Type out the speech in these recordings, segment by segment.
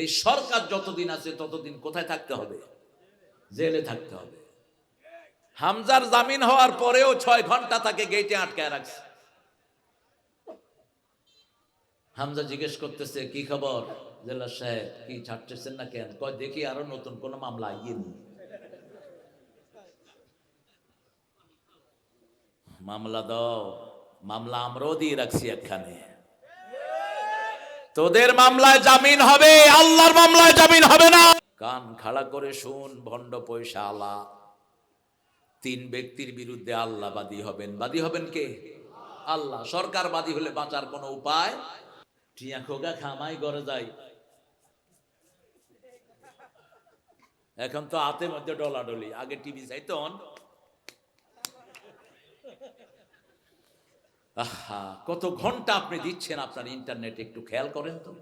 এই সরকার যতদিন আছে, ততদিন কোথায় থাকতে হবে? জেলে থাকতে হবে। হামজার জামিন হওয়ার পরেও ছয় ঘণ্টা তাকে গেটে আটকায় রাখছে। হামজা জিজ্ঞেস করতেছে, কি খবর? জেলা সাহেব, কি ছাড়তেছেন না কেন? কয়, দেখি আরও নতুন কোন মামলা আইয়েনি মামলা দাও, মামলা আমরাও দিয়ে রাখছি একখানে। তোদের মামলায় জামিন হবে, আল্লাহর মামলায় জামিন হবে না। কান খাড়া করে শুন, ভণ্ড পয়সা আলা তিন ব্যক্তির বিরুদ্ধে আল্লাহ বাদী হবেন। বাদী হবেন কে? আল্লাহ। সরকার বাদী হলে বাঁচার কোনো উপায়? খোগা খামাই গড়ে যাই এখন তো হাতের মধ্যে ডলাডলি। আগে টিভি চাইতন। আহা, কত ঘণ্টা আপনি দিচ্ছেন আপনার ইন্টারনেট একটু খেয়াল করেন তো।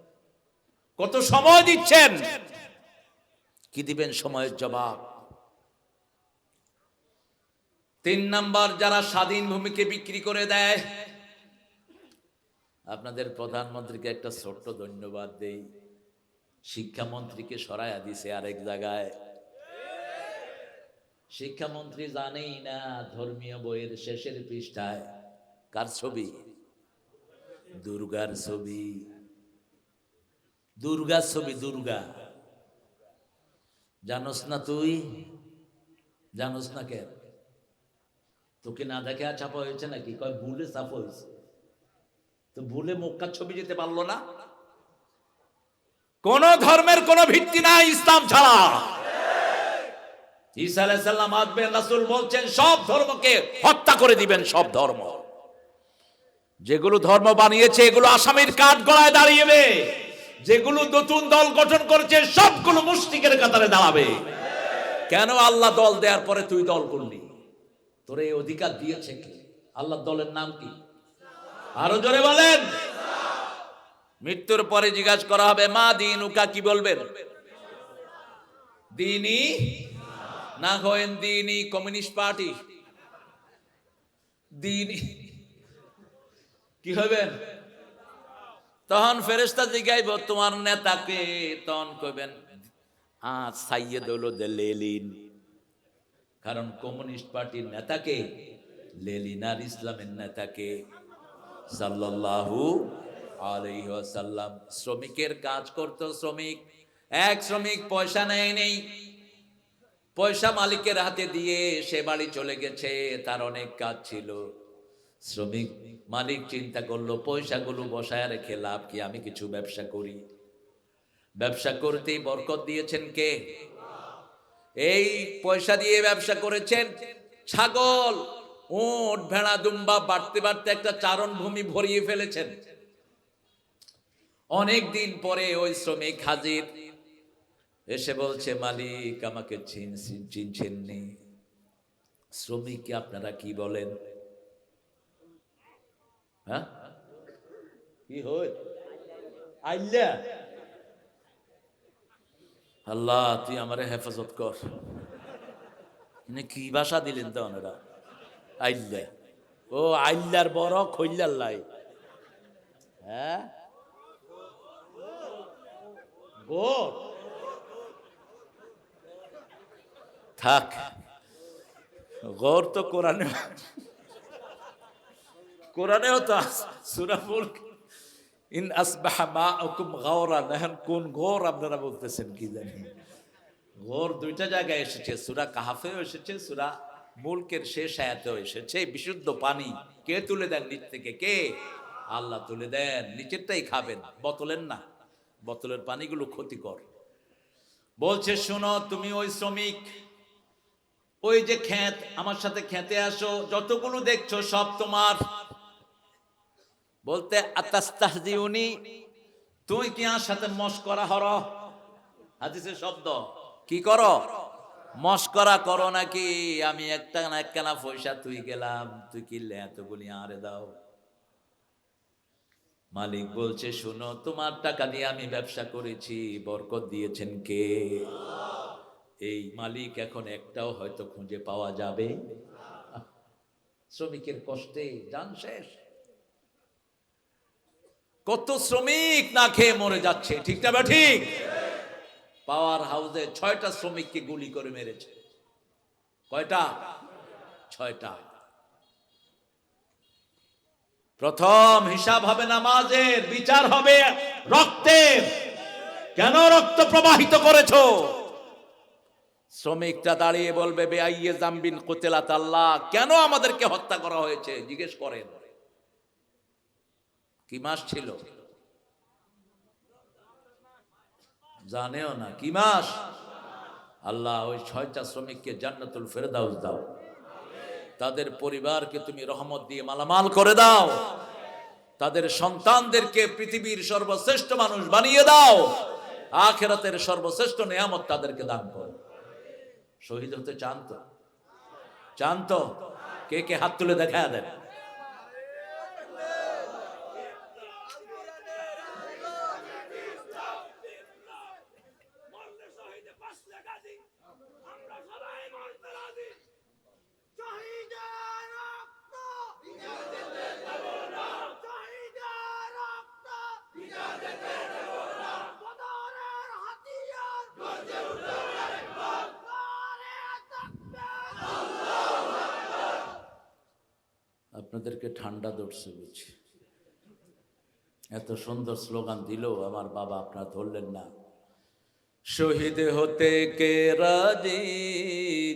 কত সময় দিচ্ছেন? কি দিবেন সময়ের জবাব? তিন নাম্বার, যারা স্বাধীন ভূমিকে বিক্রি করে দেয়। আপনাদের প্রধানমন্ত্রীকে একটা ছোট্ট ধন্যবাদ দেই। শিক্ষামন্ত্রীকে সরাইয়া দিছে আরেক জায়গায়। শিক্ষামন্ত্রী জানেই না ধর্মীয় বইয়ের শেষের পৃষ্ঠায়। কার ছবি? দুর্গার ছবি। দুর্গার ছবি, দুর্গা। জানোস না তুই? জানোস না কেন তোকে না দেখে আর ছাপা হয়েছে নাকি? কয়, ভুলে ছাপা হয়েছে। তো ভুলে মক্কার ছবি যেতে পারল না? কোন ধর্মের কোন ভিত্তি নাই ইসলাম ছাড়া। ঈসা আলাইসাল্লাম আসবেন, রাসূল বলছেন, সব ধর্মকে হত্যা করে দিবেন, সব ধর্ম। যেগুলো ধর্ম বানিয়েছে, এগুলো আসামির কাঠ গড়ায় দাঁড়িয়েবে। যেগুলো নতুন দল গঠন করেছে, সবগুলো মুশরিকের কাতারে দাঁড়াবে। কেন আল্লাহ দল দেওয়ার পরে তুই দল করলি? তোর এই অধিকার দিয়েছে কি? আল্লাহ দলের নাম কি? আরও জোরে বলেন। মৃত্যুর পরে জিজ্ঞাসা করা হবে, মা দিন উকা কি বলবেন? দিনই না হয়েন দিনই কমিউনিস্ট পার্টি। দিনই কি হবেন তখন ফেরেস্তা জিগাইব তোমার নেতাকে তখন কইবেন, আজ সাইয়েদ লেলিন। কারণ কমিউনিস্ট পার্টির নেতাকে, লেলিন আর ইসলামের নেতাকে সাল্লাল্লাহু আলাইহি ওয়াসাল্লাম শ্রমিকের কাজ করতো শ্রমিক। এক শ্রমিক পয়সা নেয় নেই। পয়সা মালিকের হাতে দিয়ে সে বাড়ি চলে গেছে, তার অনেক কাজ ছিল। শ্রমিক মালিক চিন্তা করল, পয়সাগুলো বসায় রেখে লাভ কি, আমি কিছু ব্যবসা করি। ব্যবসা করতেই বরকত দিয়েছেন কে? এই পয়সা দিয়ে ব্যবসা করেছেন ছাগল। উট, ভেড়া, দুম্বা বাড়তে বাড়তে একটা চারণ ভূমি ভরিয়ে ফেলেছেন। অনেক দিন পরে ওই শ্রমিক হাজির এসে বলছে, মালিক, আমাকে চিনছেন চিনছেননি। শ্রমিককে আপনারা কি বলেন? হ্যাঁ কি হয় আইল্লা আল্লাহ তুই আমারে হেফাজত কর। কি ভাষা দিলেন তো ওনারা? আইল্লা ও আইল্লার বড় খৈল্লার লাই। হ্যাঁ? গোট। থাক। গৌর তো কোরআনে কোরআনেও তো সুরাফুল ইন আসবাহা মা হুকুম গাওরা এখন কোন গৌর আপনারা বলতেছেন কি জানি। গৌর দুইটা জায়গায় এসেছে, সুরা কাহাফেও এসেছে, সুরা মুলকের শেষ আয়াতেও এসেছে। বিশুদ্ধ পানি কে তুলে দেন নিচ থেকে? কে? আল্লাহ তুলে দেন। নিচেরটাই খাবেন, বোতলের না। বোতলের পানিগুলো ক্ষতিকর। বলছে, শোনো, তুমি ওই শ্রমিক, ওই যে খ্যাত আমার সাথে খেতে আসো, যতগুলো দেখছ সব তোমার বলতে, আতাস্তাহজিউনি, তুই কি আর সাথে মস্করা হর? হাদিসের শব্দ। কি করো? মস্করা করো নাকি? আমি একটা না একখানা পয়সা তুই গেলাম, তুই কিনলে এতগুলি আরে দাও। মালিক বলছে, শোনো, তোমার টাকা দিয়ে আমি ব্যবসা করেছি, বরকত দিয়েছেন কে? এই মালিক এখন একটাও হয়তো খুঁজে পাওয়া যাবে। শ্রমিকের কষ্টে, যান শেষ। কত শ্রমিক না খেয়ে মরে যাচ্ছে, ঠিক না বা ঠিক? পাওয়ার হাউসে ছয়টা শ্রমিককে গুলি করে মেরেছে। কয়টা? ছয়টা। প্রথম হিসাব হবে নামাজের, বিচার হবে রক্তের কেন রক্ত প্রবাহিত করেছ? শ্রমিকটা দাঁড়িয়ে বলবে বেআইয়ে জাম্বিন কোতেলা তাল্লা কেন আমাদেরকে হত্যা করা হয়েছে? জিজ্ঞেস করেন। কি মাস ছিল? জানেও না, কি মাস? আল্লাহ ওই ছয়টা শ্রমিককে জান্নাতুল ফেরদাউস দাও। তাদের পরিবারকে তুমি রহমত দিয়ে মালামাল করে দাও। তাদের সন্তানদেরকে পৃথিবীর সর্বশ্রেষ্ঠ মানুষ বানিয়ে দাও। আখেরাতের সর্বশ্রেষ্ঠ নিয়ামত তাদেরকে দান করো। শহীদ হতে চান তো? চান তো? কে কে হাত তুলে দেখা দেন মরলে শহীদে বাঁচলে গাজী আমরা সবাই মরতে রাজি শহীদের রক্ত শহীদের রক্ত বদরের হাতিয়ার নারে তাকবীর। আপনাদেরকে ঠান্ডা ধরছে বুঝছি এত সুন্দর স্লোগান দিল, আমার বাবা আপনারা ধরলেন না। শহীদ হতে কে রাজি?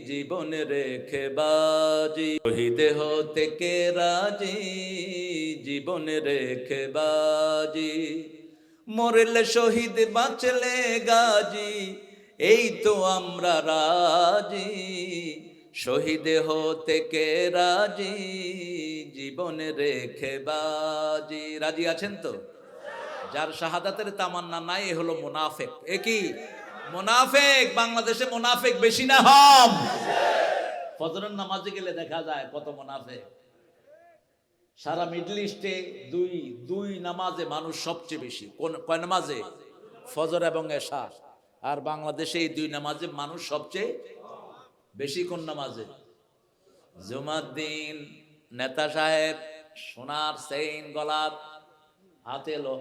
জীবন রেখে বাজি। শহীদ হতে কে রাজি? জীবন রেখে বাজি। মরলে শহীদ বাঁচলে গাজি, এই তো আমরা রাজি। শহীদ হতে কে রাজি? জীবন রেখে বাজি। রাজি আছেন তো? যার শাহাদাতের তামান্না নাই হলো মুনাফেক। এ কি? মুনাফেক। বাংলাদেশে মুনাফেক বেশি না হম ফজরের নামাজে গেলে দেখা যায় কত মুনাফেক। সারা মিডল ইস্টে দুই দুই নামাজে মানুষ সবচেয়ে বেশি। কোন, কয় নামাজে? ফজর এবং এশা আর বাংলাদেশে এই দুই নামাজে মানুষ সবচেয়ে বেশি কোন নামাজে জুমার দিন নেতা সাহেব সোনার সেইন গলাপ হাতে এলো,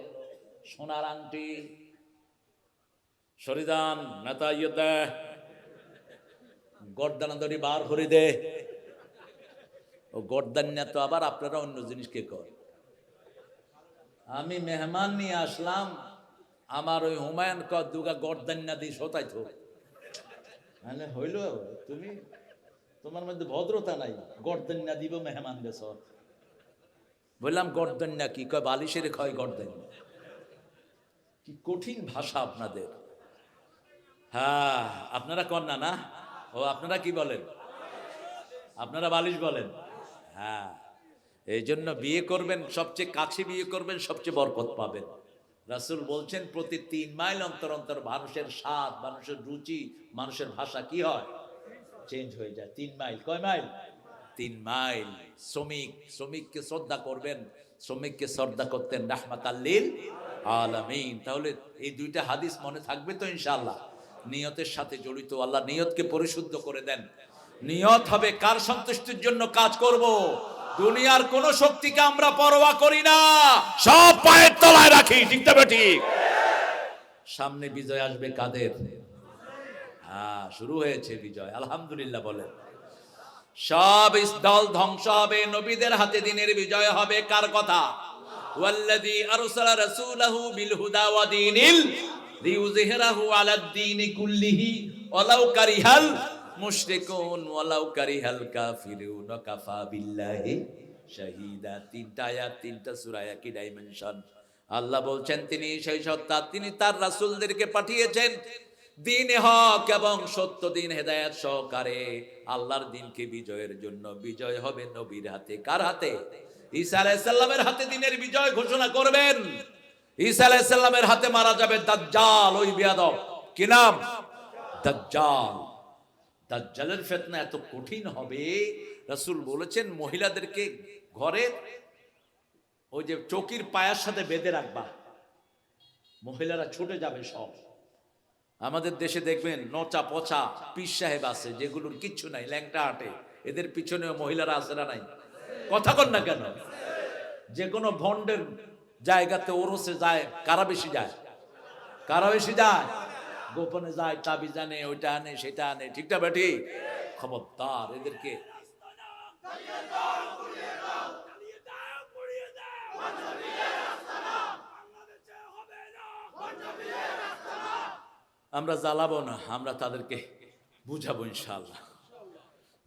সোনার আংটি। সরিদান নেতা ইয়ে দে গর্দানা দড়ি বার করে দে। ও গর্দান্যা তো আবার আপনারা অন্য জিনিসকে কর। আমি মেহমান নিয়ে আসলাম, আমার ওই হুমায়ুন ক দুগা গর্দান্যা দিয়ে শোতাই তো। মানে হইল, তুমি তোমার মধ্যে ভদ্রতা নাই। গর্দান্যা দিব মেহমান দেশ বললাম, গর্দান্যা কি? কয়, বালিশের ক্ষয় গর্দান্যা। কি কঠিন ভাষা আপনাদের। হ্যাঁ আপনারা কন্যা না ও, আপনারা কি বলেন? আপনারা বালিশ বলেন। হ্যাঁ এই জন্য বিয়ে করবেন, সবচেয়ে কাছে বিয়ে করবেন, সবচেয়ে বরকত পাবেন। রাসুল বলছেন, প্রতি তিন মাইল অন্তর অন্তর মানুষের স্বাদ, মানুষের রুচি, মানুষের ভাষা কি হয়? চেঞ্জ হয়ে যায়। তিন মাইল। কয় মাইল? তিন মাইল। শ্রমিক, শ্রমিককে শ্রদ্ধা করবেন। শ্রমিককে শ্রদ্ধা করতেন রাহমাত আল্লিল আলামিন। তাহলে এই দুইটা হাদিস মনে থাকবে তো ইনশাল্লাহ নিয়তের সাথে জড়িত। আল্লাহ নিয়তকে পরিশুদ্ধ করে দেন। নিয়ত হবে কার সন্তুষ্টির জন্য কাজ করব? দুনিয়ার কোন শক্তিকে আমরা পরোয়া করি না। সব পায়ের তলায় রাখি ঠিক তবে ঠিক সামনে বিজয় আসবে কাদের? হ্যাঁ শুরু হয়েছে বিজয় আলহামদুলিল্লাহ বলেন। সব দল ধ্বংস হবে নবীদের হাতে দিনের বিজয় হবে কার কথা? ওয়াল্লাযী আরসালা রাসূলাহু বিল হুদা ওয়া দীনিল লিইয়ুযহিরাহু আলাদ দীনি কুল্লিহি ওয়ালাউ কারিহাল মুশরিকুন, ওয়ালাউ কারিহাল কাফিরুন, কাফা বিল্লাহি তিনটা আয়াত, তিনটা সূরা একই ডাইমেনশন আল্লাহ বলছেন, তিনি সেই সত্তা, তিনি তার রাসূলদেরকে পাঠিয়েছেন। দিন হক এবং সত্য দিন হেদায়াত সহকারে। আল্লাহর দিনকে বিজয়ের জন্য বিজয় হবে নবীর হাতে। কার হাতে? ঈসা আলাইসাল্লামের হাতে দিনের বিজয় ঘোষণা করবেন। ঈসা আলাইসাল্লামের হাতে মারা যাবে দাজ্জাল, ওই বিয়াদব। কি নাম? দাজ্জাল। দাজ্জালের ফেতনা এত কঠিন হবে? রাসূল বলেছেন, মহিলাদেরকে ঘরে ওই যে চকির পায়ার সাথে বেঁধে রাখবা। মহিলারা ছুটে যাবে সব। আমাদের দেশে দেখবেন নচা পচা পিস সাহেব আছে, যেগুলোর কিচ্ছু নাই, ল্যাংটা হাটে এদের পিছনে মহিলারা আছে না নাই? কথা কন না কেন? যে কোনো ভন্ডের জায়গাতে ওরসে যায়, কারা বেশি যায়? কারা বেশি যায়? গোপনে যায়, চাবি জানে, ওইটা আনে, সেটা আনে ঠিকটা বেটি? খবরদার, এদেরকে আমরা জ্বালাবো না, আমরা তাদেরকে বুঝাবো ইনশাল্লাহ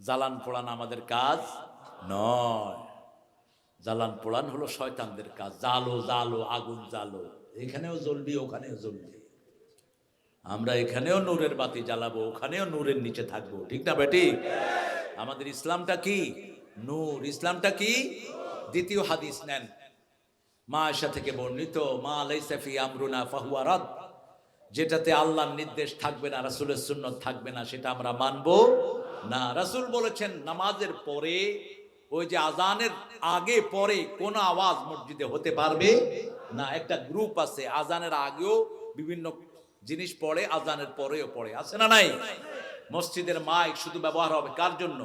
জ্বালান পোড়ান আমাদের কাজ নয়। জ্বালান পোড়ান হলো শয়তানদের কাজ। জালো জালো আগুন জালো এখানেও জ্বলবি, ওখানেও জ্বলবি। আমরা এখানেও নূরের বাতি জ্বালাবো, ওখানেও নূরের নিচে থাকব। ঠিক না বেটি? আমাদের ইসলামটা কি? নূর। ইসলামটা কি? দ্বিতীয় হাদিস নেন। মা আয়সা থেকে বর্ণিত, মা আলাইসাফি আমরুনা ফাহুয়ারাদ যেটাতে আল্লাহর নির্দেশ থাকবে না, রাসূলের সুন্নত থাকবে না, সেটা আমরা মানব না। রাসূল বলেছেন, নামাজের পরে, ওই যে আজানের আগে পরে কোন আওয়াজ মসজিদে হতে পারবে না। একটা গ্রুপ আছে আজানের আগেও বিভিন্ন জিনিস পড়ে, আজানের পরেও পড়ে। আছে না নাই? মসজিদের মাইক শুধু ব্যবহার হবে কার জন্য?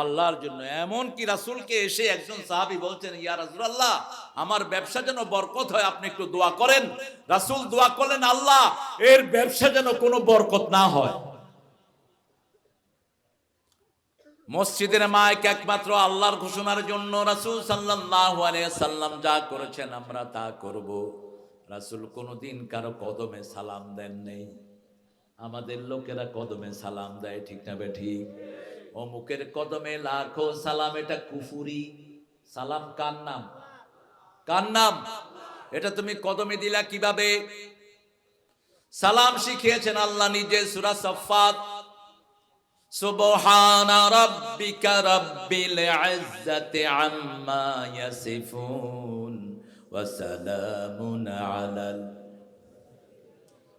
আল্লাহর জন্য। এমন কি রাসূলকে এসে একজন সাহাবী বলছেন, ইয়া রাসূলুল্লাহ, আমার ব্যবসা যেন বরকত হয়, আপনি একটু দোয়া করেন। রাসূল দোয়া করলেন, আল্লাহ, এর ব্যবসা যেন কোনো বরকত না হয়। মসজিদের মাইক একমাত্র আল্লাহর ঘোষণার জন্য রাসূল আলাইহি সাল্লাম যা করেছেন, আমরা তা করব। রাসূল কোনোদিন কারও কদমে সালাম দেন নেই। আমাদের লোকেরা কদমে সালাম দেয়, ঠিক না ঠিক? অমুকের কদমে লাখো সালাম, এটা কুফুরি। সালাম কার নাম? কার নাম? এটা তুমি কদমে দিলা কীভাবে? সালাম শিখিয়েছেন আল্লাহ নিজে, সুরা সফাত সুবহান রাব্বিকা রাব্বিল ইজ্জাতি আম্মা ইয়াসিফুন। ওয়া সালামুন আলাল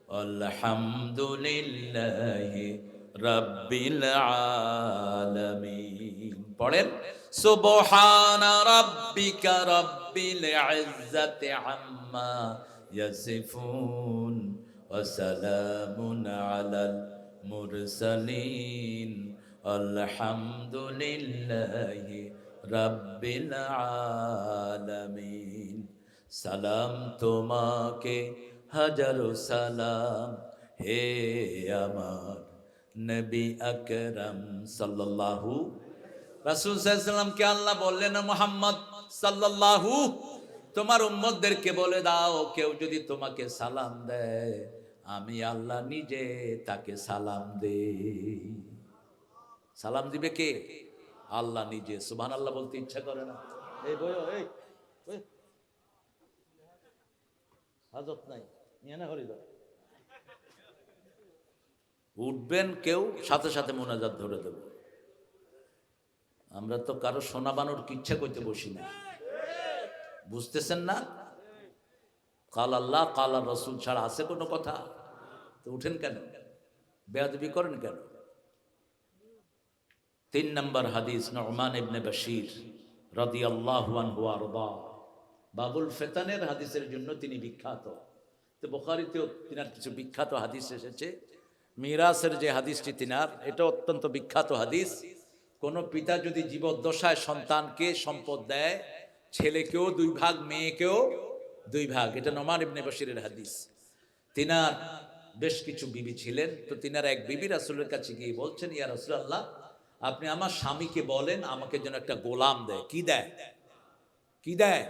الحمد لله رب العالمين পড়েন সুবহান রাব্বিকা রাব্বিল ইজ্জাতি আম্মা ইয়াসিফুন ওয়া সালামুন আলাল মুরসালিন আলহামদুলিল্লাহি রাব্বিল আলামিন সালাম তোমাকে, হাজারো সালাম। হে আমার নবী আকরম সাল্লাল্লাহু রাসূল সাল্লাল্লাহু কে আল্লাহ বললেন মোহাম্মদ সাল্লাল্লাহু, তোমার উম্মতদেরকে বলে দাও, কেউ যদি তোমাকে সালাম দেয়, আমি আল্লাহ নিজে তাকে সালাম দে সালাম দিবে কে? আল্লাহ নিজে। সুবহান আল্লাহ বলতে ইচ্ছা করে না। এই বয় এই ওই। হাজত নাই উঠবেন কেউ, সাথে সাথে মোনাজাত ধরে দেব। আমরা তো কারও সোনা বানোর ইচ্ছা করতে বসি না। বুঝতেছেন না? কাল আল্লাহ, কাল আর রসুল ছাড়া আছে কোনো কথা? তো উঠেন কেন? বেয়াদবি করেন কেন? তিন নম্বর হাদিস নরমান ইবনে বশির রদি আল্লাহ বাবুল ফেতানের হাদিসের জন্য তিনি বিখ্যাত। তো বোখারিতেও তিনার কিছু বিখ্যাত হাদিস এসেছে। মিরাসের যে হাদিসটি তিনার এটা অত্যন্ত বিখ্যাত হাদিস। কোন পিতা যদি জীবদ্দশায় সন্তানকে সম্পদ দেয়, ছেলেকেও দুই ভাগ, মেয়েকেও দুই ভাগ। এটা নমান ইবনে বশিরের হাদিস। তিনার বেশ কিছু বিবি ছিলেন। তো তিনার এক বিবি রাসুলের কাছে গিয়ে বলছেন, ইয়া রাসূলুল্লাহ, আপনি আমার স্বামীকে বলেন, আমাকে যেন একটা গোলাম দেয়। কি দেয়? কি দেয়?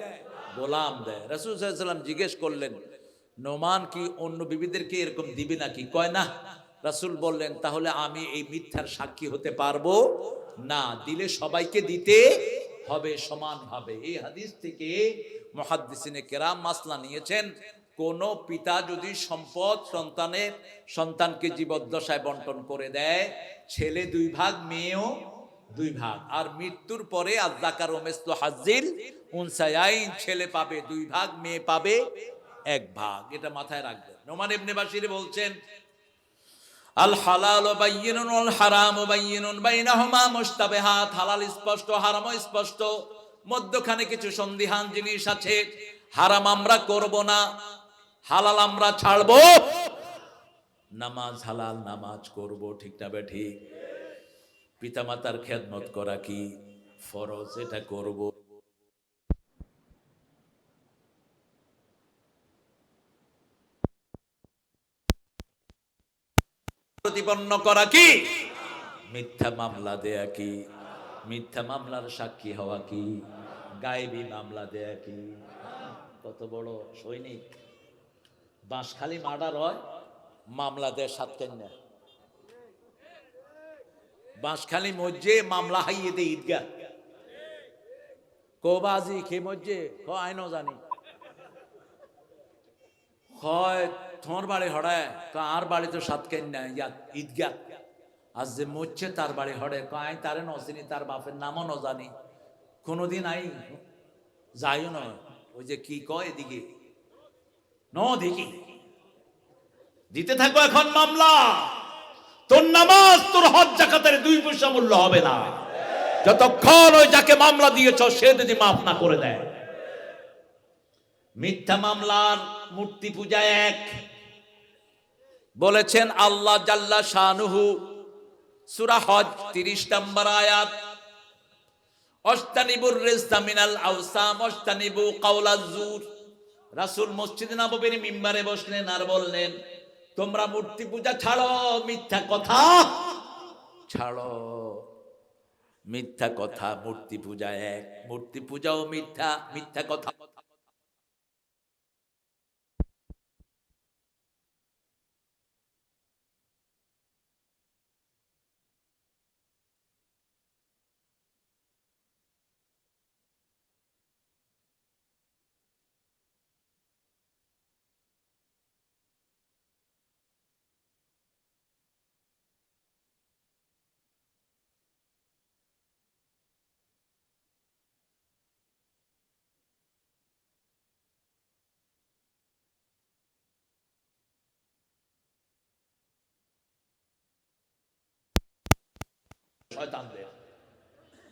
গোলাম দেয়। রাসুল সাল্লাম জিজ্ঞেস করলেন, নোমান কি অন্য বিবিদেরকে এরকম দিবি নাকি? কয় না। রাসুল বললেন, তাহলে আমি এই মিথ্যার সাক্ষী হতে পারব? না, দিলে সবাইকে দিতে হবে, সমান সমানভাবে এই হাদিস থেকে মহাদ্দিসিনে কেরাম মাসলা নিয়েছেন, কোন পিতা যদি সম্পদ সন্তানের সন্তানকে জীবদ্দশায় বন্টন করে দেয়, ছেলে দুই ভাগ, মেয়েও দুই ভাগ। আর মৃত্যুর পরে আজাকার ওমেস্ত হাজিল উনসায়াইন ছেলে পাবে, দুই ভাগ, মেয়ে পাবে, এক ভাগ। এটা মাথায় রাখবেন। নোমান ইবনে বাশির বলছেন, আল হালাল ওয়াল হারাম হালাল স্পষ্ট, হারাম স্পষ্ট, মধ্যখানে কিছু সন্দিহান জিনিস আছে। হারাম আমরা করব না, হালাল আমরা ছাড়বো। নামাজ হালাল, নামাজ করব, ঠিক না বে পিতামাতার খেদমত করা কি? ফরজ, এটা করব। প্রতিপন্ন করা কি? মিথ্যা মামলা দেয়া কি? মিথ্যা মামলার সাক্ষী হওয়া কি? গায়েবী মামলা দেয়া কি? কত বড় সৈনিক। বাঁশখালী মার্ডার হয়, মামলা দেয় সাত কন্যা বাঁশখালী মজ্জে, মামলা হাইয়ে দে ঈদগা কোবাজি খে মজ্জে? ক আইনো জানি। হয় তোমার বাড়ি হড়ায় তো আর বাড়ি তো সাত কন্যা ইয়া, ঈদগা। আজ যে মরছে তার বাড়ি হড়ে ক আই তারে নচিনি তার বাপের নামও ন জানি। কোনোদিন আই যাইও না। ওই যে কি কয় এদিকে? ন দেখি। দিতে থাকো এখন মামলা। তোর নামাজ, তোর হজ জাকাতের দুই পয়সা মূল্য হবে না। যতক্ষণ ওই যাকে মামলা দিয়েছ, সে যদি মাফ না করে দেয়। মিথ্যা মামলার মূর্তি পূজা এক। বলেছেন আল্লাহ জাল্লা শানুহু, সুরা হজ তিরিশ নম্বর আয়াত। মসজিদে মিম্বারে বসলেন আর বললেন, তোমরা মূর্তি পূজা ছাড়ো, মিথ্যা কথা। ছাড়ো। মিথ্যা কথা, মূর্তি পূজা এক। মূর্তি পূজাও মিথ্যা মিথ্যা কথা।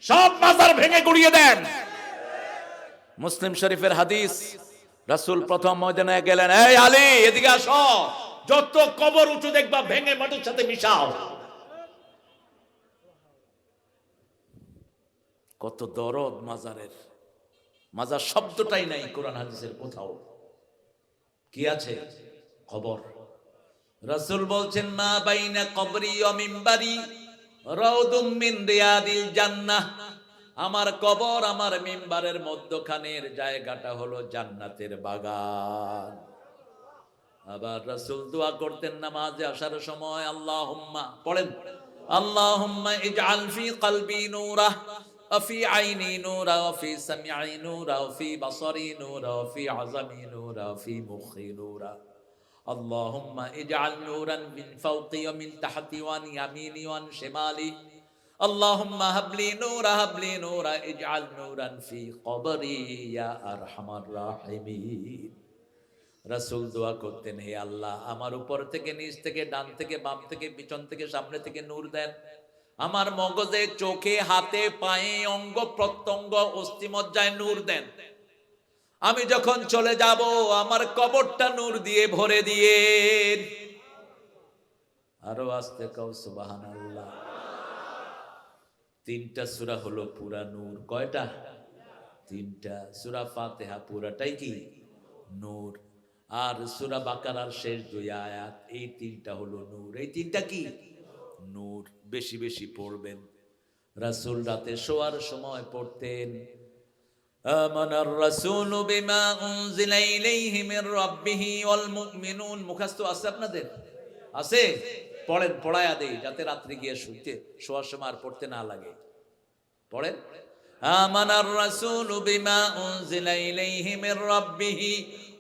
সব মাজার ভেঙে গুড়িয়ে দেন। মুসলিম শরীফের হাদিস, রাসূল প্রথম ময়দানে গেলেন, এই আলী, এদিকে আসো। যত কবর উঁচু দেখবা, ভেঙে মাটির সাথে মিশাও। কত দরদ মাজারের। মাজার শব্দটাই নাই কোরআন হাদিসের কোথাও। কি আছে? খবর। রাসূল বলছেন, মা বাইনা কবরি ও মিম্বারি রাউদুম মিন রিয়াদিল জান্নাহ আমার কবর আমার মিম্বারের মধ্যখানের জায়গাটা হলো জান্নাতের বাগান আবার রাসূল দোয়া করতেন নামাজে আসার সময় আল্লাহুম্মা পড়েন আল্লাহুম্মা ইজআল ফি কলবি নূরা وفي عيني نورا وفي سمعي نورا وفي بصري نورا وفي عظمي نورا وفي مخي نورا اللهم اجعل نورا من فوقي ومن تحتي وعن يميني وعن شمالي اللهم هب لي نورا هب لي نورا اجعل نورا في قبري يا ارحم الراحمين রাসূল দোয়া করতেন হে আল্লাহ আমার উপর থেকে নিচ থেকে ডান থেকে বাম থেকে পিছন থেকে সামনে থেকে নূর দেন আমার মগজে চোখে হাতে পায়ে অঙ্গ প্রত্যঙ্গ অস্থিমজ্জায় নূর দেন আমি যখন চলে যাব, আমার কবরটা নূর দিয়ে ভরে দিয়ে। আরও আসতে কও সুবাহান আল্লাহ তিনটা সুরা হলো পুরা নূর। কয়টা? তিনটা। সুরা ফাতেহা পুরাটাই কি? নূর। আর সুরা বাকারার শেষ দুই আয়াত, এই তিনটা হলো নূর। এই তিনটা কি? নূর। বেশি বেশি পড়বেন। রাসূল রাতে শোয়ার সময় পড়তেন। آمن الرسول بما أنزل إليه من ربه والمؤمنون মুখস্থ আছে আপনাদের আছে পড়েন পড়ায়া দেই যাতে রাত্রে গিয়ে শুইতে শোয়ার সময় আর পড়তে না লাগে পড়েন آمن الرسول بما أنزل إليه من ربه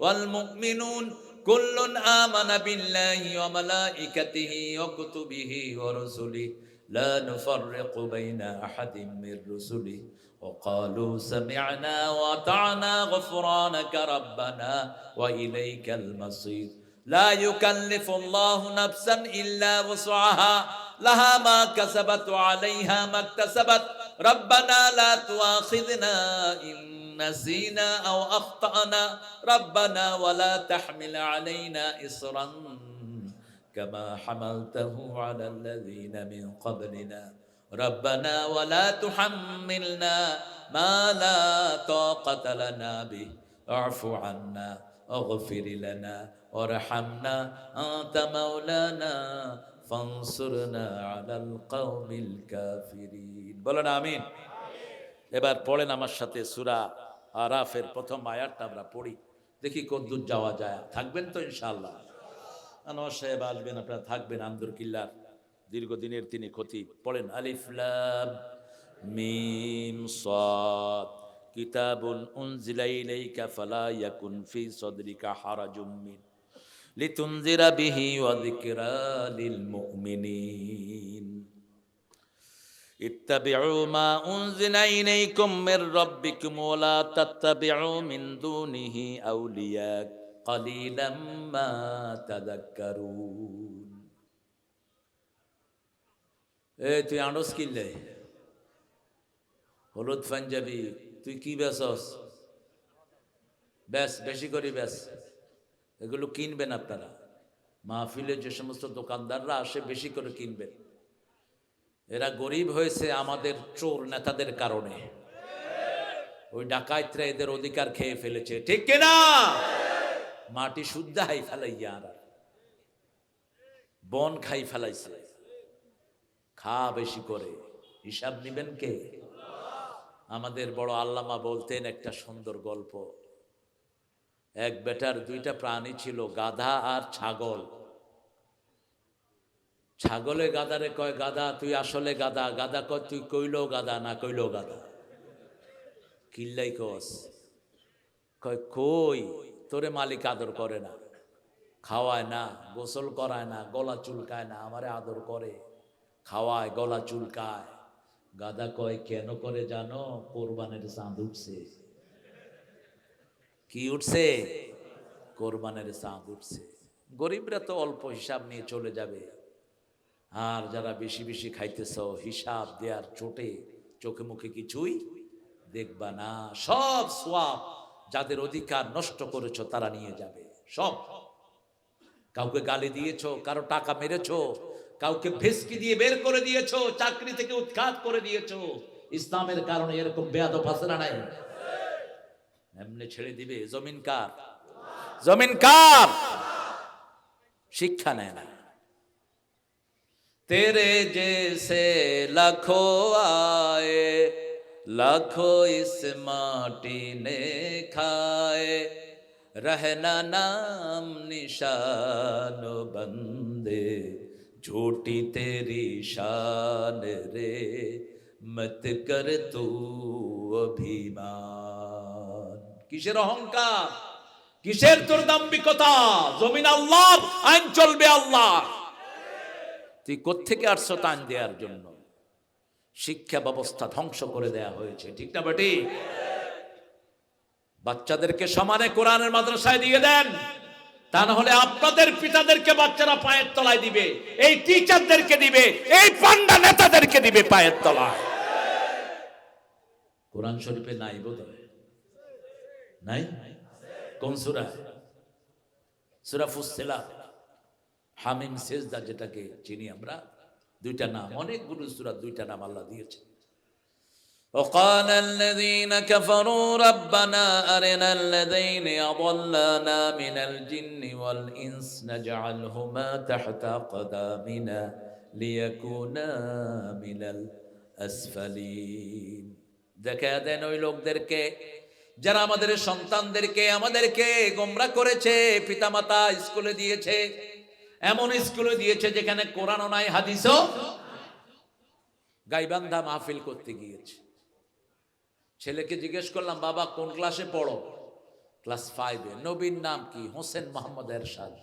والمؤمنون كل آمن بالله وملائكته وكتبه ورسله لا نفرق بين أحد من رسله وقالوا سمعنا وأطعنا غفرانك ربنا وإليك المصير. لا يكلف الله نفسا إلا وسعها. لها ما كسبت وعليها ما اكتسبت. ربنا لا تؤاخذنا إن نسينا أو أخطأنا. ربنا ولا تحمل علينا إصرا كما حملته على الذين من قبلنا. ربنا ولا تحملنا ما لا طاقة لنا به اعف عنا اغفر لنا وارحمنا أنت مولانا ফানসুরনা আলাল কওমিল কাফিরিন বলেন আমিন এবার পড়েন আমার সাথে সূরা আরাফের প্রথম আয়াতটা আমরা পড়ি দেখি কদ্দূর যাওয়া যায় থাকবেন তো ইনশাআল্লাহ আনোয়ার সাহেব আসবেন আপনারা থাকবেন আন্দুর কিল্লার দীর্ঘদিনের তিনি ক্ষতি পড়েন আলিফ লাম মিম সাদ কিতাবুন উনজিলা ইলাইকা ফালা ইয়াকুন ফি সাদরিকা হারাজুম মিন লিতুনজিরা বিহি ওয়া যিকরা লিল মুমিনিন اتبعوا ما أنزل إليكم من ربكم ولا تتبعوا من دونه أولياء قليلا ما تذكرون এই তুই আনস কিনলে। হলুদ পাঞ্জাবি, তুই কি বেসস ব্যাস বেশি করে ব্যাস এগুলো কিনবেন আপনারা। মাহফিলে যে সমস্ত দোকানদাররা আসে, বেশি করে কিনবেন। এরা গরিব হয়েছে আমাদের চোর নেতাদের কারণে। ওই ডাকাইতরা এদের অধিকার খেয়ে ফেলেছে। ঠিক কিনা মাটি শুদ্ধ হাই ফেলাইয়া বন খাই ফেলাইছে। খা বেশি করে। হিসাব নিবেন কে? আমাদের বড় আল্লামা বলতেন একটা সুন্দর গল্প। এক বেটার দুইটা প্রাণী ছিল, গাধা আর ছাগল। ছাগলে গাদারে কয় গাদা তুই আসলে গাদা গাদা কয়, তুই কইলো গাদা না কইলো গাদা কিল্লাই কস, কয়, কই? তোরে মালিক আদর করে না। খাওয়ায় না, গোসল করায় না, গলা চুলকায় না, আমারে আদর করে। খাওয়ায়, গলা চুলকায়। গাদা কয়, কেন করে জানো? কোরবানের চাঁদ উঠছে। কি উঠছে? কোরবানের চাঁদ উঠছে। গরিবরা তো অল্প হিসাব নিয়ে চলে যাবে। আর যারা বেশি বেশি খাইতেছ, হিসাব দেয়ার চোটে চোখে মুখে কিছুই দেখবা না। সব সোয়াব যাদের অধিকার নষ্ট করেছ, তারা নিয়ে যাবে। সব। কাউকে গালি দিয়েছ, কারও টাকা মেরেছো কাউকে ভেসকি দিয়ে বের করে দিয়েছ, চাকরি থেকে উৎখাত করে দিয়েছ। ইসলামের কারণে এরকম বেয়াদ আছে নাই? এমনি ছেড়ে দিবে, জমিন কার? জমিন কার? শিক্ষা নেয় না। তেরে জেসে লাখো আয়ে, লাখো ইস মাটি নে খায়ে রহনা নাম নিশান বন্দে। झूठी तेरी शान रे मत कर तू অভিমান কিসের অহংকার কিসের তোর দাম্বিকতা জমিন আল্লাহ আইন চলবে আল্লাহ তুই কোত্থেকে আসছো তান দেওয়ার জন্য শিক্ষা ব্যবস্থা ধ্বংস করে দেয়া হয়েছে ঠিক না বেটি বাচ্চাদেরকে সমানে কোরআনের মাদ্রাসায় দিয়ে দেন তা না হলে আপনাদের পিতাদেরকে বাচ্চারা পায়ের তলায় দিবে, এই টিচারদেরকে দিবে, এই পান্ডা নেতাদেরকে দিবে পায়ের তলায়। কোরআন শরীফে নাই বোধ নাই? কোন সুরা? সুরা ফুসেলা হামিম সেজদা যেটাকে চিনি আমরা, দুইটা নাম, অনেকগুলো সুরা দুইটা নাম আল্লাহ দিয়েছে وقال الذين كفروا ربنا أرنا الذين أضلنا من الجن والإنس نجعلهما تحت قدامنا ليكونا من الأسفلين দেখা দেন ওই লোকদেরকে যারা আমাদের সন্তানদেরকে আমাদেরকে গোমরা করেছে পিতামাতা স্কুলে দিয়েছে এমন স্কুলে দিয়েছে যেখানে কোরআনও নাই হাদিসও গাইবান্ধা মাহফিল করতে গিয়েছে ছেলেকে জিজ্ঞেস করলাম, বাবা, কোন ক্লাসে পড়ো? ক্লাস ফাইভে নবীর নাম কি? হোসেন মোহাম্মদ এরশাদ।